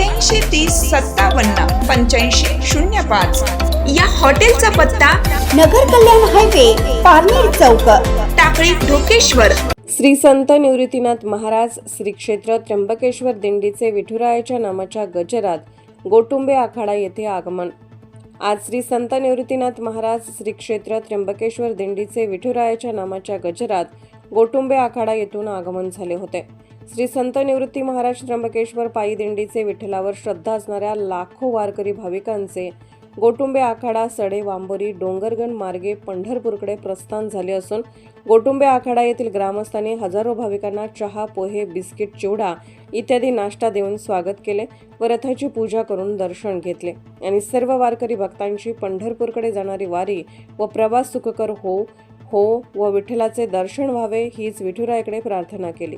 अठ्ठ्याऐंशी तीस सत्तावन्न पंच्याऐंशी शून्य पाच. या हॉटेलचा पत्ता नगर कल्याण हायवे पारनेर चौक टाकळी ढोकेश्वर. श्री संत निवृत्तीनाथ महाराज श्री क्षेत्र त्र्यंबकेश्वर दिंडीचे विठुरायाच्या नामाच्या गजरात गोटुंबे आखाडा येथे आगमन. आज श्री संत निवृत्तीनाथ महाराज श्री क्षेत्र त्र्यंबकेश्वर दिंडीचे विठुरायाच्या नामाच्या गजरात गोटुंबे आखाडा येथून आगमन झाले होते. श्री संत निवृत्ती महाराज त्र्यंबकेश्वर पायी दिंडीचे विठ्ठलावर श्रद्धा असणाऱ्या लाखो वारकरी भाविकांचे गोटुंबे आखाडा सडे वांबोरी डोंगरगण मार्गे पंढरपूरकडे प्रस्थान झाले असून गोटुंबे आखाडा येथील ग्रामस्थांनी हजारो भाविकांना चहा पोहे बिस्किट चिवडा इत्यादी नाश्ता देऊन स्वागत केले व रथाची पूजा करून दर्शन घेतले. आणि सर्व वारकरी भक्तांची पंढरपूरकडे जाणारी वारी व प्रवास सुखकर हो हो व विठ्ठलाचे दर्शन व्हावे हीच विठुरायकडे प्रार्थना केली.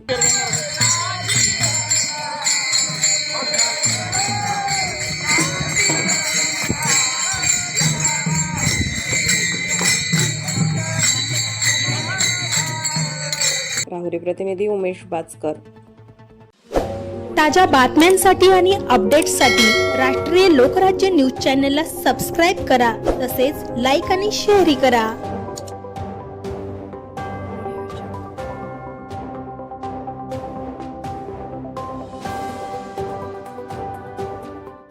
राहुरी प्रतिनिधी उमेश बाचकर. ताज्या बातम्यांसाठी आणि अपडेट्ससाठी राष्ट्रीय लोकराज्य न्यूज चॅनलला सबस्क्राईब करा तसेच लाईक आणि शेअरही करा.